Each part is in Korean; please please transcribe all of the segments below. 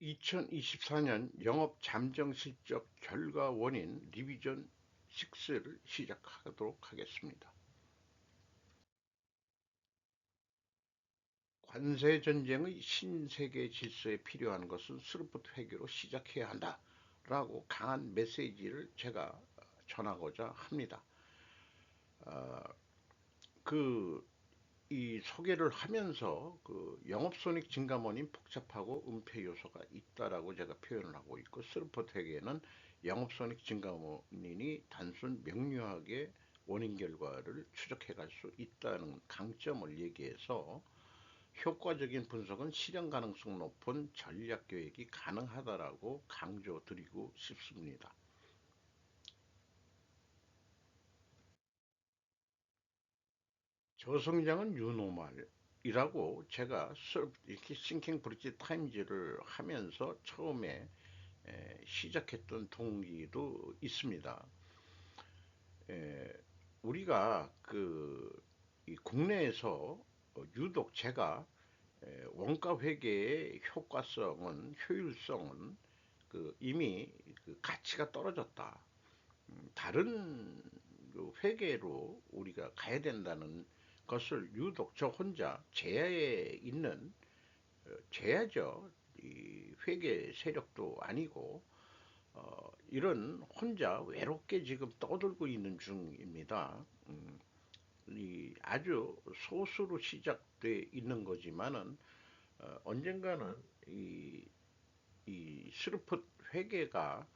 2024년 영업 잠정 실적 결과 원인 리비전 6를 시작하도록 하겠습니다. 관세 전쟁의 신세계 질서에 필요한 것은 스루프트 회계로 시작해야 한다 라고 강한 메시지를 제가 전하고자 합니다. 어, 그 이 소개를 하면서 그 영업손익 증가원인 복잡하고 은폐 요소가 있다라고 제가 표현을 하고 있고 스루퍼텍에는 영업손익 증가 원인이 단순 명료하게 원인 결과를 추적해 갈 수 있다는 강점을 얘기해서 효과적인 분석은 실현 가능성 높은 전략 계획이 가능하다라고 강조드리고 싶습니다. 저성장은 유노말이라고 제가 이렇게 싱킹 브릿지 타임즈를 하면서 처음에 시작했던 동기도 있습니다. 우리가 그 국내에서 유독 제가 원가 회계의 효과성은 효율성은 그 이미 그 가치가 떨어졌다. 음, 다른 그 회계로 우리가 가야 된다는 것을 유독 저 혼자 제야에 있는 어, 제야죠. 이 회계 세력도 아니고 어, 이런 혼자 외롭게 지금 떠들고 있는 중입니다. 음, 이 아주 소수로 시작돼 있는 거지만은 어, 언젠가는 이, 이 스루프 회계가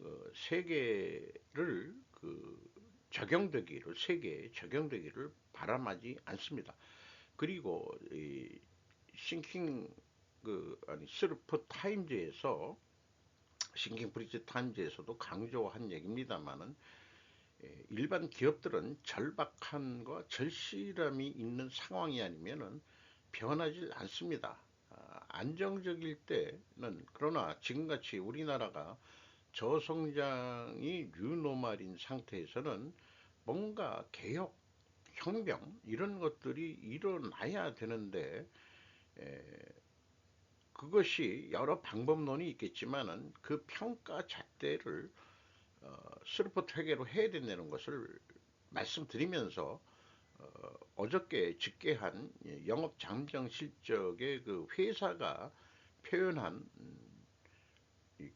어, 세계를 그 적용되기를 세계에 적용되기를 바람하지 않습니다. 그리고 이 싱킹 그 아니 스루프 타임즈에서 싱킹 브리지 타임즈에서도 강조한 얘기입니다만은 예, 일반 기업들은 절박함과 절실함이 있는 상황이 아니면은 변하지 않습니다. 아, 안정적일 때는 그러나 지금같이 우리나라가 저성장이 뉴노말인 상태에서는 뭔가 개혁, 혁명 이런 것들이 일어나야 되는데 에, 그것이 여러 방법론이 있겠지만은 그 평가 잣대를 어, 스루퍼 회계로 해야 된다는 것을 말씀드리면서 어, 저께 집계한 영업 잠정 실적의 그 회사가 표현한 음,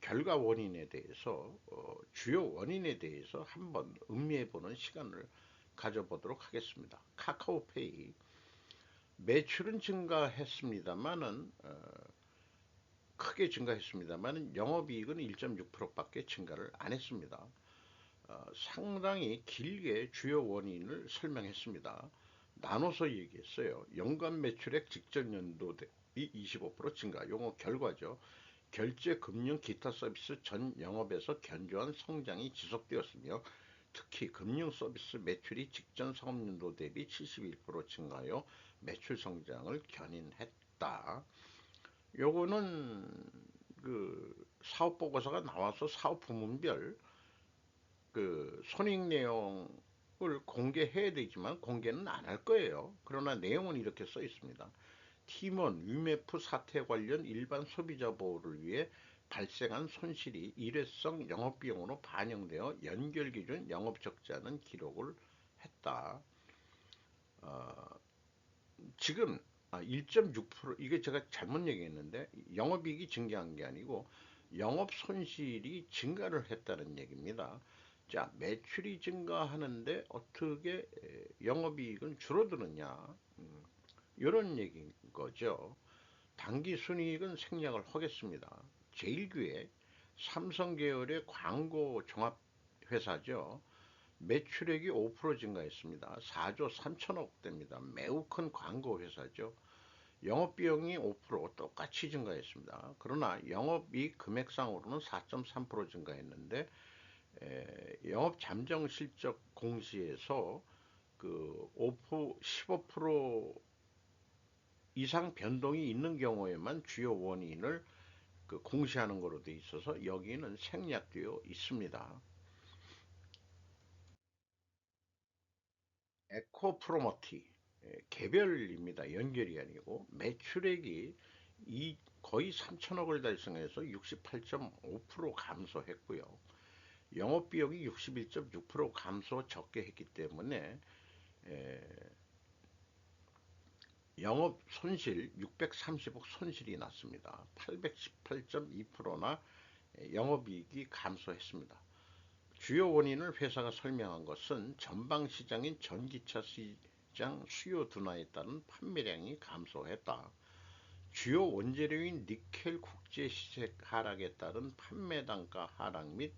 결과 원인에 대해서 어, 주요 원인에 대해서 한번 음미해 보는 시간을 가져보도록 하겠습니다. 카카오페이 매출은 증가했습니다만은 어, 크게 증가했습니다만 영업이익은 1.6%밖에 증가를 안 했습니다. 어, 상당히 길게 주요 원인을 설명했습니다. 나눠서 얘기했어요. 연간 매출액 직전 연도 대비 25% 증가. 요거 결과죠. 결제 금융 기타 서비스 전 영업에서 견조한 성장이 지속되었으며 특히 금융 서비스 매출이 직전 사업연도 대비 71% 증가하여 매출 성장을 견인했다. 요거는 그 사업 보고서가 나와서 사업 부문별 그 손익 내용을 공개해야 되지만 공개는 안 할 거예요. 그러나 내용은 이렇게 써 있습니다. 팀원 위메프 사태 관련 일반 소비자 보호를 위해 발생한 손실이 일회성 영업비용으로 반영되어 연결기준 영업적자는 기록을 했다. 어, 지금 1.6% 아, 이게 제가 잘못 얘기했는데 영업이익이 증가한 게 아니고 영업 손실이 증가를 했다는 얘기입니다. 자 매출이 증가하는데 어떻게 영업이익은 줄어드느냐 음, 이런 얘기인 거죠. 단기 순이익은 생략을 하겠습니다. 제일교회 삼성 계열의 광고 종합 회사죠. 매출액이 5% 증가했습니다. 4조 3천억 대입니다. 매우 큰 광고 회사죠. 영업비용이 5% 똑같이 증가했습니다. 그러나 영업이익 금액상으로는 4.3% 증가했는데 에, 영업 잠정 실적 공시에서 그 5% 15% 이상 변동이 있는 경우에만 주요 원인을 그 공시하는 것으로 되어 있어서 여기는 생략되어 있습니다. 에코 프로모티 예, 개별입니다. 연결이 아니고 매출액이 이 거의 3천억을 달성해서 68.5% 감소했고요. 영업비용이 61.6% 감소 적게 했기 때문에 영업 손실 630억 손실이 났습니다. 818.2%나 영업이익이 감소했습니다. 주요 원인을 회사가 설명한 것은 전방시장인 전기차 시장 수요 둔화에 따른 판매량이 감소했다. 주요 원재료인 니켈 국제 시세 하락에 따른 판매 단가 하락 및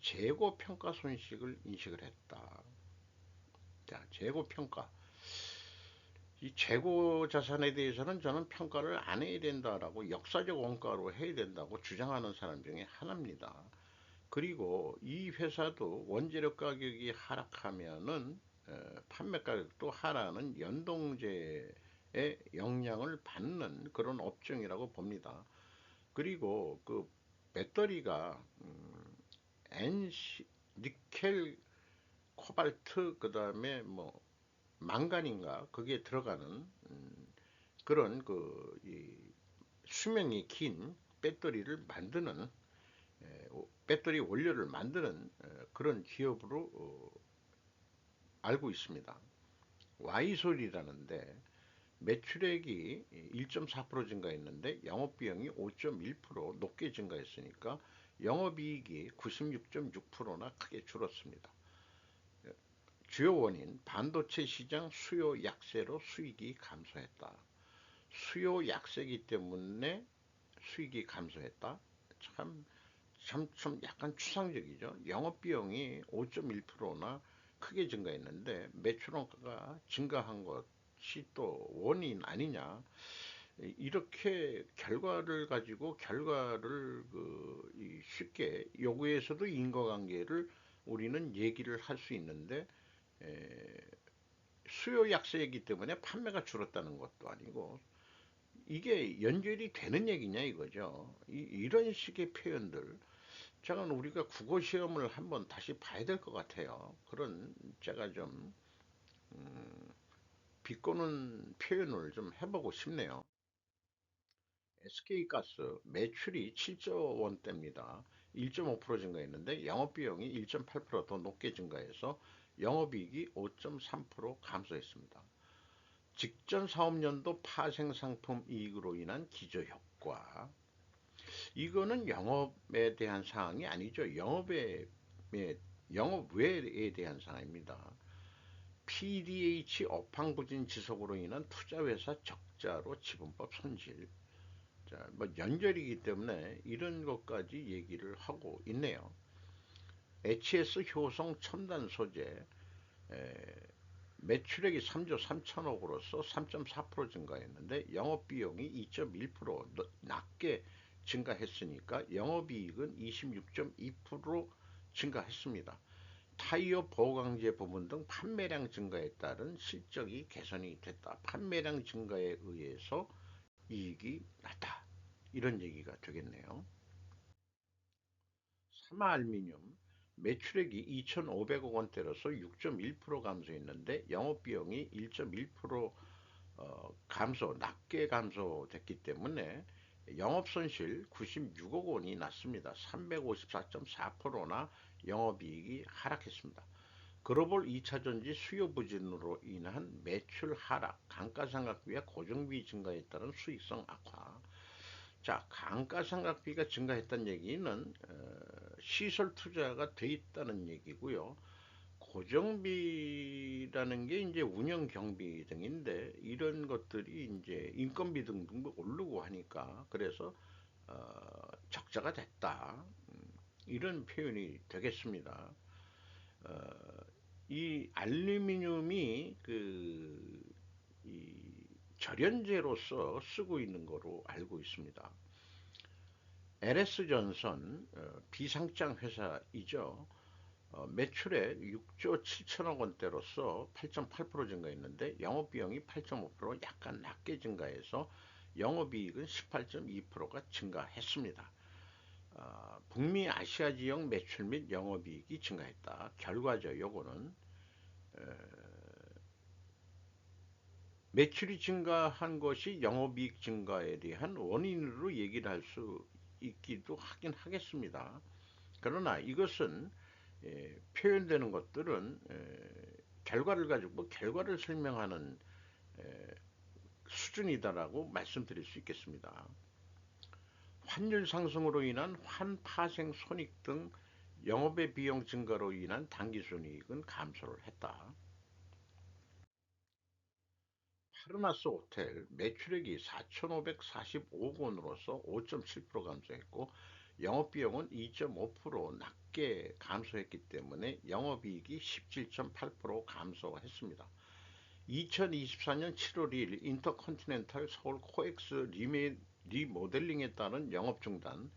재고 평가 손실을 인식을 했다. 자, 재고 평가. 이 재고 자산에 대해서는 저는 평가를 안 해야 된다라고 역사적 원가로 해야 된다고 주장하는 사람 중에 하나입니다. 그리고 이 회사도 원재료 가격이 하락하면은 판매 가격도 하락하는 연동제의 영향을 받는 그런 업종이라고 봅니다. 그리고 그 배터리가 음, NC, 니켈, 코발트, 그 다음에 뭐 망간인가 거기에 들어가는 음, 그런 그 수명이 긴 배터리를 만드는 배터리 원료를 만드는 그런 기업으로 어, 알고 있습니다. 와이솔이라는데 매출액이 1.4% 증가했는데 영업비용이 5.1% 높게 증가했으니까 영업이익이 96.6%나 크게 줄었습니다. 주요 원인 반도체 시장 수요 약세로 수익이 감소했다. 수요 약세기 때문에 수익이 감소했다. 참, 참, 참 약간 추상적이죠. 영업비용이 5.1%나 크게 증가했는데 매출원가가 증가한 것이 또 원인 아니냐. 이렇게 결과를 가지고 결과를 그 쉽게 요구에서도 인과관계를 우리는 얘기를 할 수 있는데 수요 약세이기 때문에 판매가 줄었다는 것도 아니고 이게 연결이 되는 얘기냐 이거죠. 이, 런 식의 표현들 저는 우리가 국어 시험을 한번 다시 봐야 될 것 같아요. 그런 제가 좀 음, 비꼬는 표현을 좀 해보고 싶네요. SK가스 매출이 7조 원대입니다. 1.5% 증가했는데 영업비용이 1.8%더 높게 증가해서 영업이익이 5.3% 감소했습니다. 직전 사업년도 파생상품 이익으로 인한 기저효과 이거는 영업에 대한 사항이 아니죠. 영업에 영업 외에 대한 사항입니다. PDH 업황 부진 지속으로 인한 투자회사 적자로 지분법 손실 자, 뭐 연결이기 때문에 이런 것까지 얘기를 하고 있네요. HS 효성 첨단 소재 에, 매출액이 3조 3천억으로서 3.4% 증가했는데 영업비용이 2.1% 낮게 증가했으니까 영업이익은 26.2% 증가했습니다. 타이어 보강제 부분 등 판매량 증가에 따른 실적이 개선이 됐다. 판매량 증가에 의해서 이익이 낮다. 이런 얘기가 되겠네요. 사마알미늄 매출액이 2,500억 원대로서 6.1% 감소했는데 영업비용이 1.1% 어, 감소, 낮게 감소됐기 때문에 영업손실 96억 원이 났습니다. 354.4%나 영업이익이 하락했습니다. 글로벌 2차전지 수요 부진으로 인한 매출 하락, 감가상각비와 고정비 증가에 따른 수익성 악화, 자, 감가상각비가 증가했다는 얘기는 어, 시설 투자가 돼 있다는 얘기고요. 고정비라는 게 이제 운영 경비 등인데 이런 것들이 이제 인건비 등등도 오르고 하니까 그래서 어, 적자가 됐다 음, 이런 표현이 되겠습니다. 어, 이 알루미늄이 그 절연제로서 쓰고 있는 거로 알고 있습니다. LS전선 어, 비상장 회사이죠. 어, 매출액 6조 7천억 원대로서 8.8% 증가했는데 영업비용이 8.5% 약간 낮게 증가해서 영업이익은 18.2%가 증가했습니다. 어, 북미 아시아 지역 매출 및 영업이익이 증가했다. 결과죠. 요거는 매출이 증가한 것이 영업이익 증가에 대한 원인으로 얘기를 할 수 있기도 하긴 하겠습니다. 그러나 이것은 예, 표현되는 것들은 예, 결과를 가지고 결과를 설명하는 예, 수준이다라고 말씀드릴 수 있겠습니다. 환율 상승으로 인한 환파생 손익 등 영업의 비용 증가로 인한 당기순이익은 감소를 했다. 파르나스 호텔 매출액이 4,545억 원으로서 5.7% 감소했고 영업비용은 2.5% 낮게 감소했기 때문에 영업이익이 17.8% 감소했습니다. 2024년 7월 2일 인터컨티넨탈 서울 코엑스 리모델링에 따른 영업 중단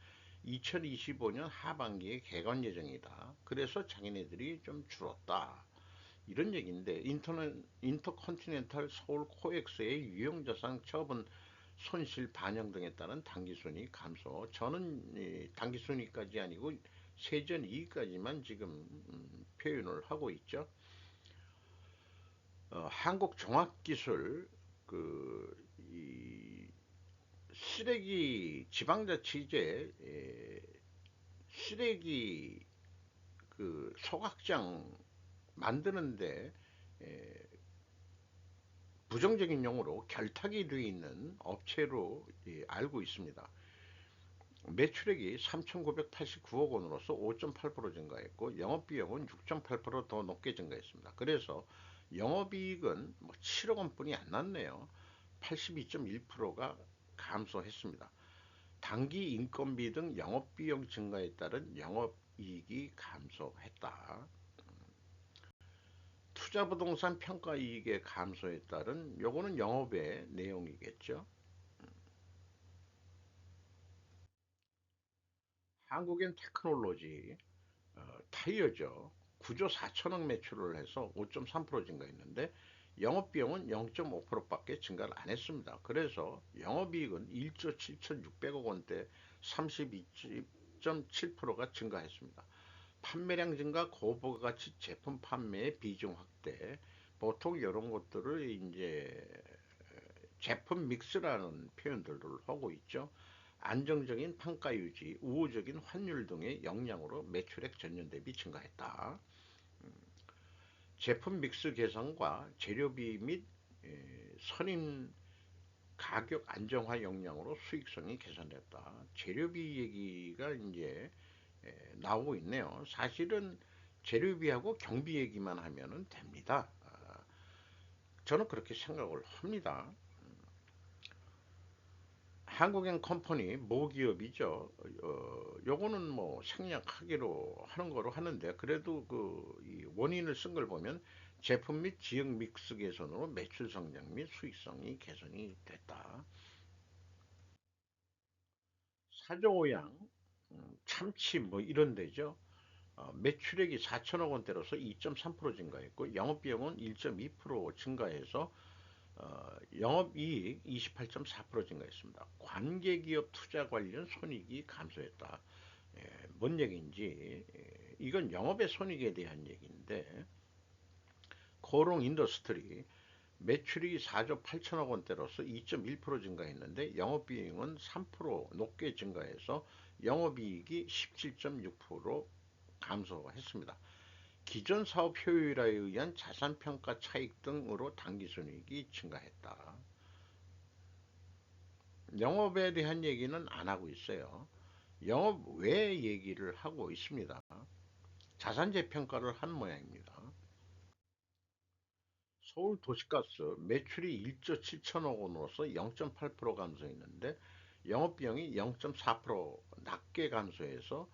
2025년 하반기에 개관 예정이다. 그래서 자기네들이 좀 줄었다. 이런 얘기인데 인터넷, 인터컨티넨탈 서울 코엑스의 유형자산 처분 손실 반영 등에 따른 당기순이 감소. 저는 당기순이까지 아니고 세전 이익까지만 지금 음, 표현을 하고 있죠. 어, 한국종합기술 그 쓰레기 지방자치제 쓰레기 그 소각장 만드는데 부정적인 용어로 결탁이 되어 있는 업체로 알고 있습니다. 매출액이 3,989억 원으로서 5.8% 증가했고 영업비용은 6.8%더 높게 증가했습니다. 그래서 영업이익은 뭐 7억 원뿐이 안 났네요. 82.1%가 감소했습니다. 단기 인건비 등 영업비용 증가에 따른 영업이익이 감소했다. 투자부동산 평가이익의 감소에 따른 요거는 영업의 내용이겠죠. 한국인 테크놀로지 어, 타이어죠. 9조 4천억 매출을 해서 5.3% 증가했는데 영업비용은 0.5%밖에 증가를 안 했습니다. 그래서 영업이익은 1조 7,600억 원대 32.7%가 증가했습니다. 판매량 증가, 고부가치 제품 판매의 비중 확대, 보통 이런 것들을 이제 제품 믹스라는 표현들을 하고 있죠. 안정적인 판가 유지, 우호적인 환율 등의 영향으로 매출액 전년 대비 증가했다. 제품 믹스 개선과 재료비 및 선임 가격 안정화 역량으로 수익성이 개선됐다. 재료비 얘기가 이제 나오고 있네요. 사실은 재료비하고 경비 얘기만 하면 됩니다. 아, 저는 그렇게 생각을 합니다. 한국인 컴퍼니 모기업이죠. 어, 요거는 뭐 생략하기로 하는 거로 하는데 그래도 그 원인을 쓴 걸 보면 제품 및 지역 믹스 개선으로 매출 성장 및 수익성이 개선이 됐다. 사조오양, 음, 참치 뭐 이런 데죠. 어, 매출액이 4천억 원대로서 2.3% 증가했고 영업비용은 1.2% 증가해서 어, 영업이익 28.4% 증가했습니다. 관계기업 투자 관련 손익이 감소했다. 예, 뭔 얘기인지 예, 이건 영업의 손익에 대한 얘기인데 코롱 인더스트리 매출이 4조 8천억 원대로서 2.1% 증가했는데 영업비용은 3% 높게 증가해서 영업이익이 17.6% 감소했습니다. 기존 사업 효율화에 의한 자산평가 차익 등으로 당기순이익이 증가했다. 영업에 대한 얘기는 안 하고 있어요. 영업 외 얘기를 하고 있습니다. 자산 재평가를 한 모양입니다. 서울 도시가스 매출이 1조 7천억 원으로서 0.8% 감소했는데 영업비용이 0.4% 낮게 감소해서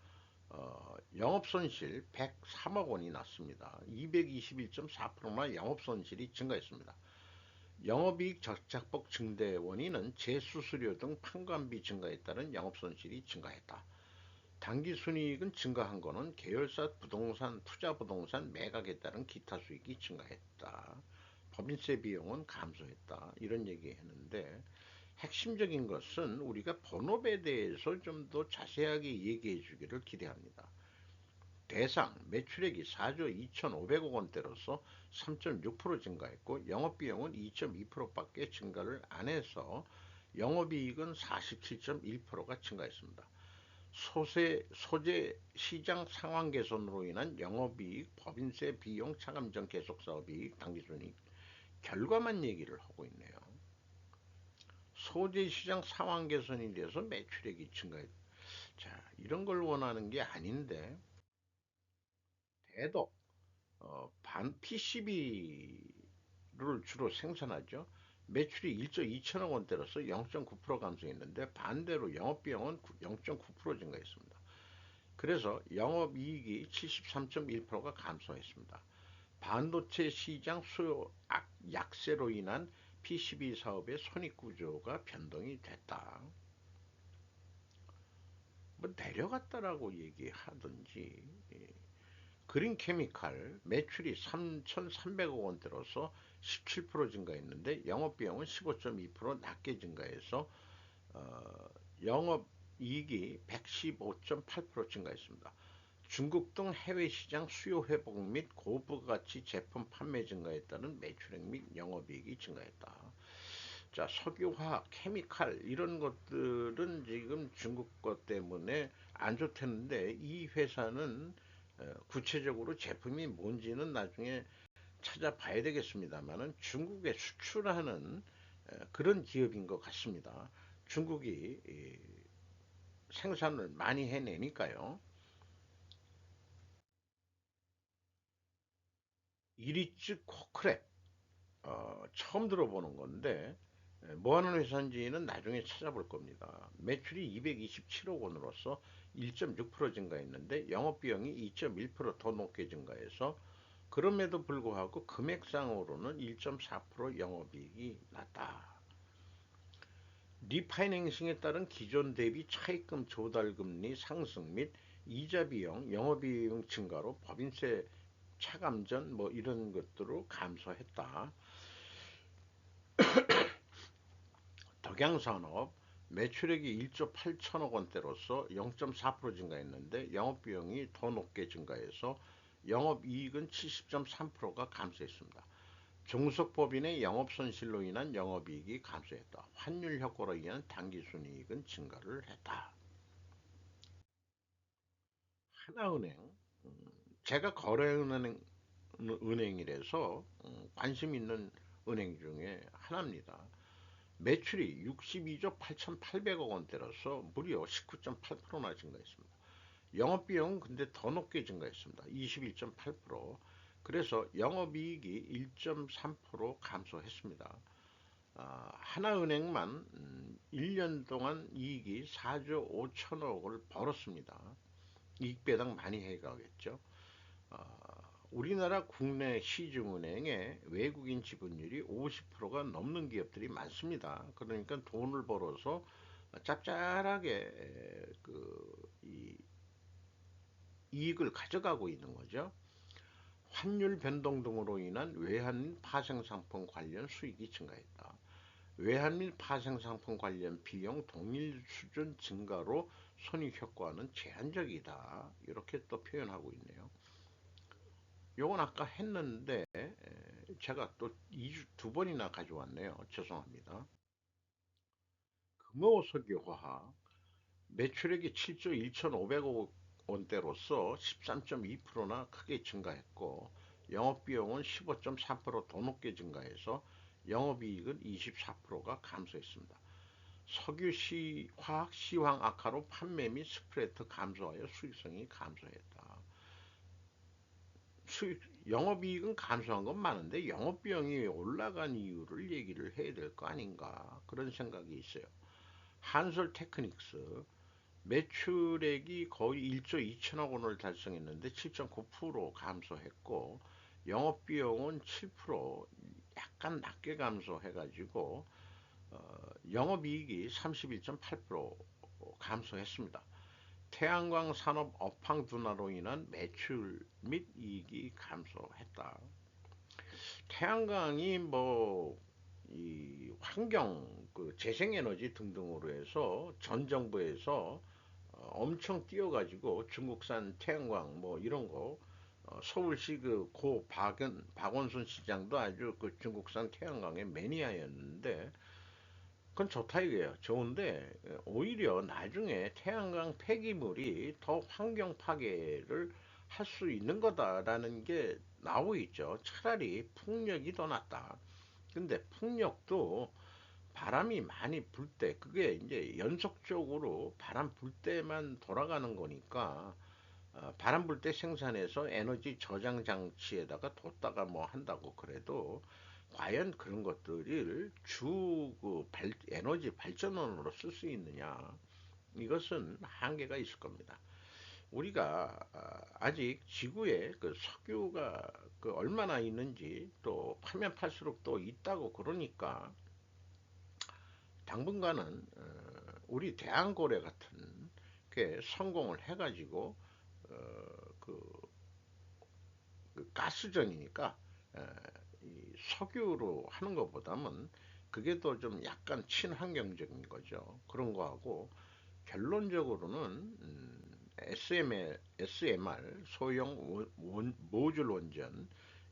어, 영업손실 103억 원이 났습니다. 221.4%나 영업손실이 증가했습니다. 영업이익 적작복 증대 원인은 재수수료 등 판관비 증가에 따른 영업손실이 증가했다. 당기순이익은 증가한 것은 계열사 부동산, 투자 부동산 매각에 따른 기타 수익이 증가했다. 법인세 비용은 감소했다. 이런 얘기 했는데 핵심적인 것은 우리가 본업에 대해서 좀 더 자세하게 얘기해 주기를 기대합니다. 대상 매출액이 4조 2,500억 원대로서 3.6% 증가했고 영업비용은 2.2%밖에 증가를 안 해서 영업이익은 47.1%가 증가했습니다. 소재, 소재 시장 상황 개선으로 인한 영업이익, 법인세 비용 차감전 계속사업이익, 당기순이익 결과만 얘기를 하고 있네요. 소재 시장 상황 개선이 돼서 매출액이 증가했. 자, 이런 걸 원하는 게 아닌데 대도 어, 반 PCB를 주로 생산하죠. 매출이 1조 2천억 원대로서 0.9% 감소했는데 반대로 영업비용은 0.9% 증가했습니다. 그래서 영업이익이 73.1%가 감소했습니다. 반도체 시장 수요 약세로 인한 PCB 사업의 손익구조가 변동이 됐다. 뭐 내려갔다라고 얘기하든지 예. 그린 케미칼 매출이 3,300억 원대로서 17% 증가했는데 영업비용은 15.2% 낮게 증가해서 어, 영업이익이 115.8% 증가했습니다. 중국 등 해외 시장 수요 회복 및 고부가치 제품 판매 증가에 따른 매출액 및 영업이익이 증가했다. 자, 석유화학, 케미칼 이런 것들은 지금 중국 것 때문에 안 좋다는데 이 회사는 어, 구체적으로 제품이 뭔지는 나중에 찾아봐야 되겠습니다만은 중국에 수출하는 어, 그런 기업인 것 같습니다. 중국이 생산을 많이 해내니까요. 이리츠 코크랩 어, 처음 들어보는 건데 뭐 하는 회사인지는 나중에 찾아볼 겁니다. 매출이 227억 원으로서 1.6% 증가했는데 영업비용이 2.1%더 높게 증가해서 그럼에도 불구하고 금액상으로는 1.4% 영업이익이 낮다. 리파이낸싱에 따른 기존 대비 차입금 조달금리 상승 및 이자 비용, 영업이익 증가로 법인세 차감전 뭐 이런 것들로 감소했다. 덕양산업 매출액이 1조 8천억 원대로서 0.4% 증가했는데 영업비용이 더 높게 증가해서 영업이익은 70.3%가 감소했습니다. 종속법인의 영업손실로 인한 영업이익이 감소했다. 환율 효과로 인한 당기순이익은 증가를 했다. 하나은행 음, 제가 거래은행 은행이라서 음, 관심 있는 은행 중에 하나입니다. 매출이 62조 8,800억 원대로서 무려 19.8%나 증가했습니다. 영업비용은 근데 더 높게 증가했습니다. 21.8% 그래서 영업이익이 1.3% 감소했습니다. 아, 하나은행만 1년 음, 동안 이익이 4조 5천억을 벌었습니다. 이익배당 많이 해가겠죠. 아, 우리나라 국내 시중은행의 외국인 지분율이 50%가 넘는 기업들이 많습니다. 그러니까 돈을 벌어서 짭짤하게 그 이익을 가져가고 있는 거죠. 환율 변동 등으로 인한 외환 파생상품 관련 수익이 증가했다. 외환 파생상품 관련 비용 동일 수준 증가로 손익 효과는 제한적이다. 이렇게 또 표현하고 있네요. 요건 아까 했는데 제가 또 2주 두 번이나 가져왔네요. 죄송합니다. 금호석유화학 매출액이 7조 1,500억 원대로서 13.2%나 크게 증가했고 영업비용은 15.3%더 높게 증가해서 영업이익은 24%가 감소했습니다. 석유 시 화학 시황 악화로 판매 및 스프레드 감소하여 수익성이 감소했다. 수익, 영업이익은 감소한 건 많은데 영업비용이 올라간 이유를 얘기를 해야 될 거 아닌가 그런 생각이 있어요. 한솔 테크닉스 매출액이 거의 1조 2천억 원을 달성했는데 7.9% 감소했고 영업비용은 7% 약간 낮게 감소해가지고 어, 영업이익이 31.8% 감소했습니다. 태양광 산업 업황 둔화로 인한 매출 및 이익이 감소했다. 태양광이 뭐 이 환경, 그 재생에너지 등등으로 해서 전 정부에서 어 어, 엄청 뛰어가지고 중국산 태양광 뭐 이런 거 어, 서울시 그 고 박은 박원순 시장도 아주 그 중국산 태양광의 매니아였는데 그건 좋다 이거예요. 좋은데 오히려 나중에 태양광 폐기물이 더 환경 파괴를 할 수 있는 거다라는 게 나오고 있죠. 차라리 풍력이 더 낫다. 근데 풍력도 바람이 많이 불 때, 그게 이제 연속적으로 바람 불 때만 돌아가는 거니까, 어, 바람 불 때 생산해서 에너지 저장 장치에다가 뒀다가 뭐 한다고 그래도, 과연 그런 것들을 주 그 에너지 발전원으로 쓸 수 있느냐? 이것은 한계가 있을 겁니다. 우리가 아, 아직 지구에 그 석유가 그 얼마나 있는지 또 파면 팔수록 또 있다고 그러니까 당분간은 어, 우리 대한고래 같은 게 성공을 해가지고 어, 그, 그 가스전이니까 석유로 하는 것보다는 그게 더 좀 약간 친환경적인 거죠. 그런 거하고 결론적으로는 음, SMR, SMR 소형 원, 모듈 원전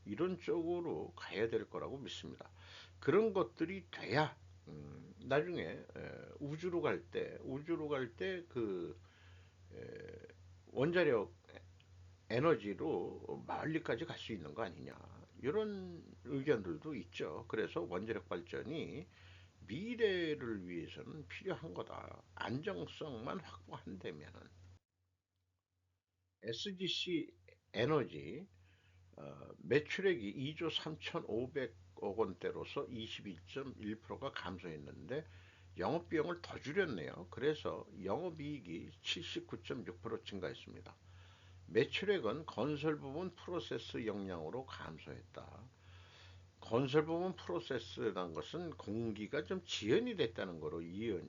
이런 쪽으로 가야 될 거라고 믿습니다. 그런 것들이 돼야 음, 나중에 에, 우주로 갈 때 우주로 갈 때 그 원자력 에너지로 멀리까지 갈 수 있는 거 아니냐 이런 의견들도 있죠. 그래서 원자력 발전이 미래를 위해서는 필요한 거다. 안정성만 확보한다면은 SGC 에너지 어, 매출액이 2조 3,500억 원대로서 21.1%가 감소했는데 영업비용을 더 줄였네요. 그래서 영업이익이 79.6% 증가했습니다. 매출액은 건설 부분 프로세스 역량으로 감소했다. 건설 부분 프로세스란 것은 공기가 좀 지연이 됐다는 거로 이해,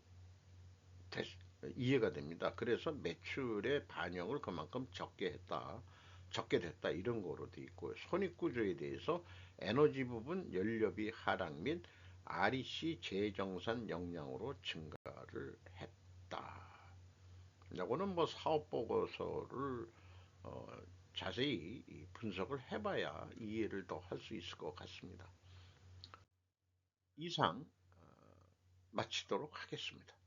이해가 됩니다. 그래서 매출의 반영을 그만큼 적게 했다. 적게 됐다 이런 거로 돼 있고 손익구조에 대해서 에너지 부분 연료비 하락 및 REC 재정산 역량으로 증가를 했다. 이거는 뭐 사업 보고서를 어, 자세히 분석을 해봐야 이해를 더 할 수 있을 것 같습니다. 이상 어, 마치도록 하겠습니다.